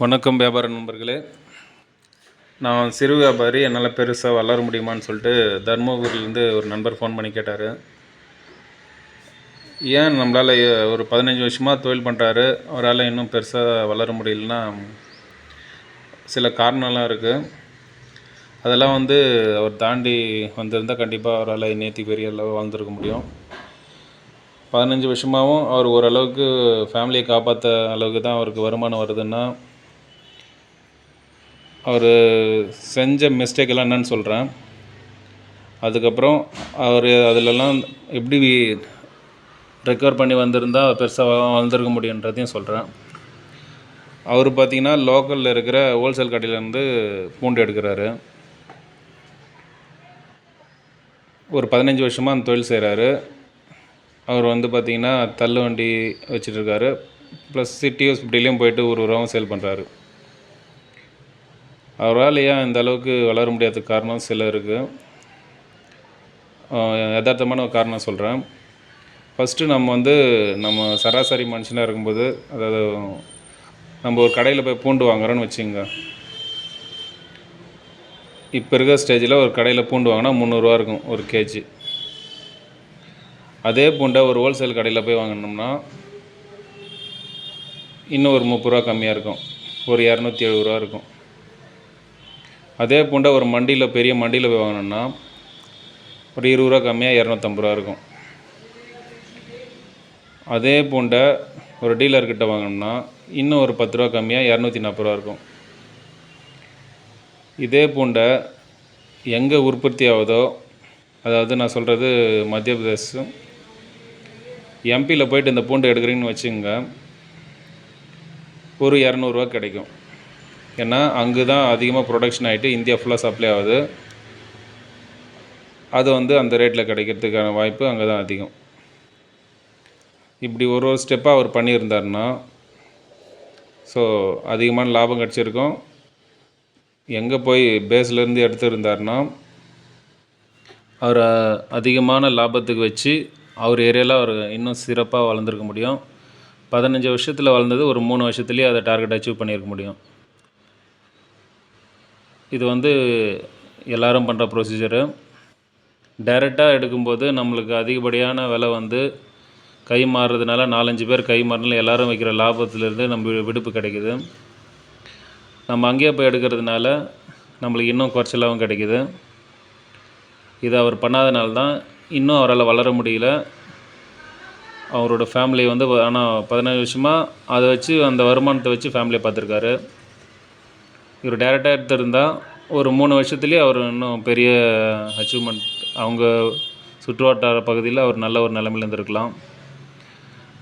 வணக்கம் வியாபார நண்பர்களே. நான் சிறு வியாபாரி என்னால் பெருசாக வளர முடியுமான்னு சொல்லிட்டு தருமபுரியிலேருந்து ஒரு நண்பர் ஃபோன் பண்ணி கேட்டார். ஏன் நம்மளால் ஒரு பதினஞ்சு வருஷமாக தொழில் பண்ணுறாரு அவரால் இன்னும் பெருசாக வளர முடியலன்னா சில காரணம்லாம் இருக்குது அதெல்லாம் வந்து அவர் தாண்டி வந்திருந்தால் கண்டிப்பாக அவரால் நேற்று பெரிய அளவு வாழ்ந்துருக்க முடியும். பதினஞ்சு வருஷமாகவும் அவர் ஓரளவுக்கு ஃபேமிலியை காப்பாற்ற அளவுக்கு தான் அவருக்கு வருமானம் வருதுன்னா அவர் செஞ்ச மிஸ்டேக் எல்லாம் என்னன்னு சொல்கிறேன் அதுக்கப்புறம் அவர் அதிலெல்லாம் எப்படி ரெக்கவர் பண்ணி வந்திருந்தா பெருசாக வளர்ந்துருக்க முடியுன்றதையும் சொல்கிறேன் அவர் பார்த்தீங்கன்னா லோக்கலில் இருக்கிற ஹோல்சேல் கடையிலேருந்து பூண்டு எடுக்கிறாரு. ஒரு பதினஞ்சு வருஷமாக அந்த தொழில் செய்கிறாரு அவர் வந்து பார்த்திங்கன்னா தள்ளு வண்டி வச்சிட்ருக்காரு ப்ளஸ் சிட்டி ஹாஸ்பிட்டலையும் போயிட்டு ஒரு உரம் சேல் பண்ணுறாரு அவரால் ஏன் இந்த அளவுக்கு வளர முடியாததுக்கு காரணம் சில இருக்குது யதார்த்தமான காரணம் சொல்கிறேன் ஃபஸ்ட்டு நம்ம வந்து நம்ம சராசரி மனுஷனாக இருக்கும்போது அதாவது நம்ம ஒரு கடையில் போய் பூண்டு வாங்குறோன்னு வச்சுங்க இப்போ இருக்கிற ஸ்டேஜில் ஒரு கடையில் பூண்டு வாங்கினா முந்நூறுரூவா இருக்கும் ஒரு கேஜி அதே பூண்டை ஒரு ஹோல்சேல் கடையில் போய் வாங்கினோம்னா இன்னும் ஒரு முப்பது ரூபா கம்மியாக இருக்கும். ஒரு இரநூத்தி எழுபது ரூபா இருக்கும். அதே பூண்டை ஒரு மண்டியில் பெரிய மண்டியில் போய் வாங்கினோம்னா ஒரு இருபது ரூபா கம்மியாக இரநூத்தம்பது ரூபா இருக்கும். அதே பூண்டை ஒரு டீலர்கிட்ட வாங்கினோம்னா இன்னும் ஒரு பத்து ரூபா கம்மியாக இரநூத்தி நாற்பது ரூபா இருக்கும். இதே பூண்டை எங்கே உற்பத்தி ஆகுதோ அதாவது நான் சொல்கிறது மத்திய பிரதேசம் எம்பியில் போயிட்டு இந்த பூண்டு எடுக்கிறீங்கன்னு வச்சுங்க ஒரு இரநூறுவா கிடைக்கும். ஏன்னா அங்கே தான் அதிகமாக ப்ரொடக்ஷன் ஆகிட்டு இந்தியா ஃபுல்லாக சப்ளை ஆகுது. அது வந்து அந்த ரேட்டில் கிடைக்கிறதுக்கான வாய்ப்பு அங்கே தான் அதிகம். இப்படி ஒரு ஒரு ஸ்டெப்பாக அவர் பண்ணியிருந்தாருன்னா ஸோ அதிகமான லாபம் கிடச்சிருக்கும். எங்கே போய் பேஸ்லேருந்து எடுத்துருந்தாருன்னா அவர் அதிகமான லாபத்துக்கு வச்சு அவர் ஏரியாவில் அவர் இன்னும் சிறப்பாக வளர்ந்துருக்க முடியும். பதினஞ்சு வருஷத்தில் வளர்ந்தது ஒரு மூணு வருஷத்துலேயே அதை டார்கெட் அச்சீவ் பண்ணியிருக்க முடியும். இது வந்து எல்லாரும் பண்ணுற ப்ரொசீஜரு டேரெக்டாக எடுக்கும்போது நம்மளுக்கு அதிகப்படியான விலை வந்து கை மாறுறதுனால நாலஞ்சு பேர் கை மாறினால எல்லோரும் வைக்கிற லாபத்துலேருந்து நம்ம விடுப்பு கிடைக்கிது. நம்ம அங்கேயே போய் எடுக்கிறதுனால நம்மளுக்கு இன்னும் குறைச்சலாகவும் கிடைக்கிது. இதை அவர் பண்ணாதனால தான் இன்னும் அவரால் வளர முடியல. அவரோட ஃபேமிலி வந்து ஆனால் பதினஞ்சு வருஷமாக அதை வச்சு அந்த வருமானத்தை வச்சு ஃபேமிலியை பார்த்துருக்காரு. இவர் டேரெக்டாக எடுத்திருந்தா ஒரு மூணு வருஷத்துலேயே அவர் இன்னும் பெரிய அச்சீவ்மெண்ட் அவங்க சுற்றுவட்டார பகுதியில் அவர் நல்ல ஒரு நிலமையில இருந்திருக்கலாம்.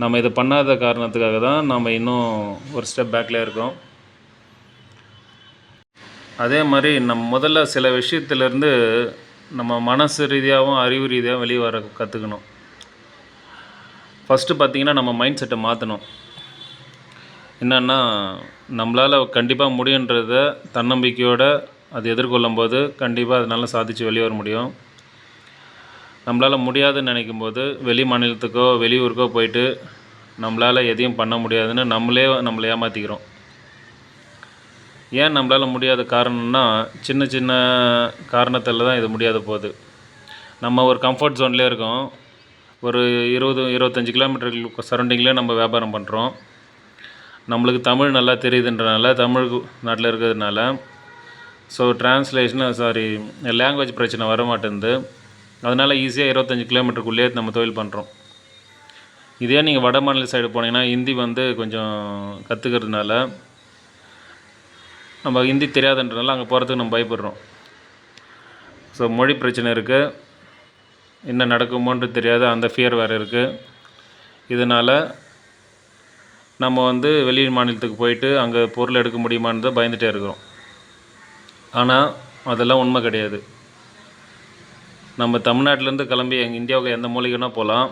நம்ம இதை பண்ணாத காரணத்துக்காக தான் நம்ம இன்னும் ஒரு ஸ்டெப் பேக்கில் இருக்கோம். அதே மாதிரி நம்ம முதல்ல சில விஷயத்துலேருந்து நம்ம மனசு ரீதியாகவும் அறிவு ரீதியாகவும் வெளியே வர கற்றுக்கணும் ஃபஸ்ட்டு பார்த்திங்கன்னா நம்ம மைண்ட் செட்டை மாற்றணும் என்னென்னா நம்மளால் கண்டிப்பாக முடியுன்றத தன்னம்பிக்கையோடு அது எதிர்கொள்ளும் போது கண்டிப்பாக அதனால் சாதித்து வெளியே வர முடியும். நம்மளால் முடியாதுன்னு நினைக்கும் போது வெளி மாநிலத்துக்கோ வெளியூருக்கோ போயிட்டு நம்மளால் எதையும் பண்ண முடியாதுன்னு நம்மளே நம்மளை ஏமாற்றிக்கிறோம் ஏன் நம்மளால் முடியாத காரணம்னா சின்ன சின்ன காரணத்தில் தான் இது முடியாத போகுது நம்ம ஒரு கம்ஃபர்ட் ஜோன்லேயே இருக்கோம். ஒரு இருபது இருபத்தஞ்சி கிலோமீட்டருக்கு சரௌண்டிங்லேயே நம்ம வியாபாரம் பண்ணுறோம் நம்மளுக்கு தமிழ் நல்லா தெரியுதுன்றனால தமிழ் நாட்டில் இருக்கிறதுனால. ஸோ டிரான்ஸ்லேஷன் சாரி லாங்குவேஜ் பிரச்சனை வர மாட்டேங்குது அதனால் ஈஸியாக இருபத்தஞ்சி கிலோமீட்டருக்குள்ளேயே நம்ம தொழில் பண்ணுறோம் இதே நீங்கள் வட மாநில சைடு போனீங்கன்னா ஹிந்தி வந்து கொஞ்சம் கற்றுக்கிறதுனால நம்ம ஹிந்தி தெரியாதுன்றனால அங்கே போகிறதுக்கு நம்ம பயப்படுறோம். ஸோ மொழி பிரச்சனை இருக்குது என்ன நடக்குமோன்றது தெரியாது. அந்த ஃபியர் வேறு இருக்குது இதனால் நம்ம வந்து வெளி மாநிலத்துக்கு போயிட்டு அங்கே பொருள் எடுக்க முடியுமான்னு தான் பயந்துகிட்டே இருக்கிறோம். ஆனால் அதெல்லாம் உண்மை கிடையாது. நம்ம தமிழ்நாட்டிலேருந்து கிளம்பி எங்கள் இந்தியாவுக்கு எந்த மூலிகைனா போகலாம்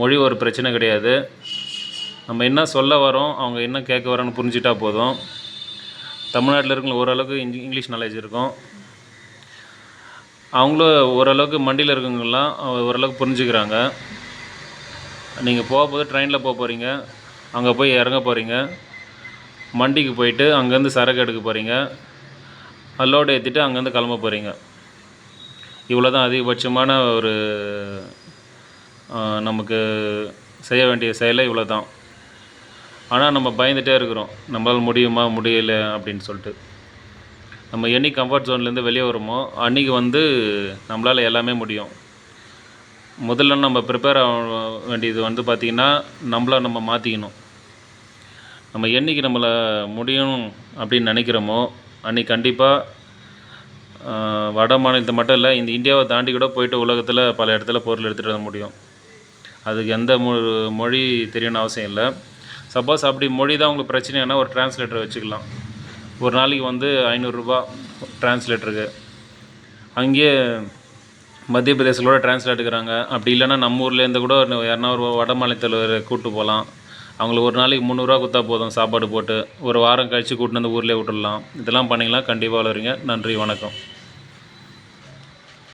மொழி ஒரு பிரச்சனை கிடையாது. நம்ம என்ன சொல்ல வரோம் அவங்க என்ன கேட்க வரோன்னு புரிஞ்சிட்டா போதும். தமிழ்நாட்டில் இருக்கிற ஓரளவுக்கு இங்கிலீஷ் நாலேஜ் இருக்கும். அவங்களும் ஓரளவுக்கு மண்டியில் இருக்கவங்கலாம் ஓரளவுக்கு புரிஞ்சுக்கிறாங்க. நீங்கள் போகும்போது ட்ரெயினில் போக போகிறீங்க அங்கே போய் இறங்க போகிறீங்க மண்டிக்கு போயிட்டு அங்கேருந்து சரக்கு எடுக்க போகிறீங்க லோடு ஏற்றிட்டு அங்கேருந்து கிளம்ப போகிறீங்க இவ்வளோ தான் அதிகபட்சமான ஒரு நமக்கு செய்ய வேண்டிய செயலை இவ்வளோ தான் ஆனால் நம்ம பயந்துகிட்டே இருக்கிறோம். நம்மளால் முடியுமா முடியல அப்படின்னு சொல்லிட்டு. நம்ம என்னைக்கு கம்ஃபர்ட் ஜோன்லேருந்து வெளியே வருமோ அன்றைக்கி வந்து நம்மளால் எல்லாமே முடியும். முதல்ல நம்ம ப்ரிப்பேர் ஆக வேண்டியது வந்து பார்த்திங்கன்னா நம்மள நம்ம மாற்றிக்கணும் நம்ம என்னைக்கு நம்மளை முடியும் அப்படின்னு நினைக்கிறோமோ அன்றைக்கி கண்டிப்பாக வட மாநிலத்தை மட்டும் இல்லை இந்த இந்தியாவை தாண்டி கூட போயிட்டு உலகத்தில் பல இடத்துல பொருள் எடுத்துகிட்டு வர முடியும். அதுக்கு எந்த மொ மொழி தெரியணும்னு அவசியம் இல்லை. சப்போஸ் அப்படி மொழி தான் உங்களுக்கு பிரச்சனைனா ஒரு டிரான்ஸ்லேட்டர் வச்சுக்கலாம். ஒரு நாளைக்கு வந்து ஐநூறுரூபா டிரான்ஸ்லேட்டருக்கு அங்கேயே மத்திய பிரதேசத்தில் கூட டிரான்ஸ்லேட் எடுக்கிறாங்க. அப்படி இல்லைன்னா நம்ம ஊர்லேருந்து கூட யாருன்னா ஒரு வட மாநிலத்தில் கூப்பிட்டு போகலாம் அவங்களுக்கு ஒரு நாளைக்கு முந்நூறுரூவா கொடுத்தா போதும் சாப்பாடு போட்டு. ஒரு வாரம் கழித்து கூட்டின்னு வந்து ஊர்லேயே விட்டுடலாம். இதெல்லாம் பண்ணிங்கன்னா கண்டிப்பாக வளருவீங்க. நன்றி வணக்கம்.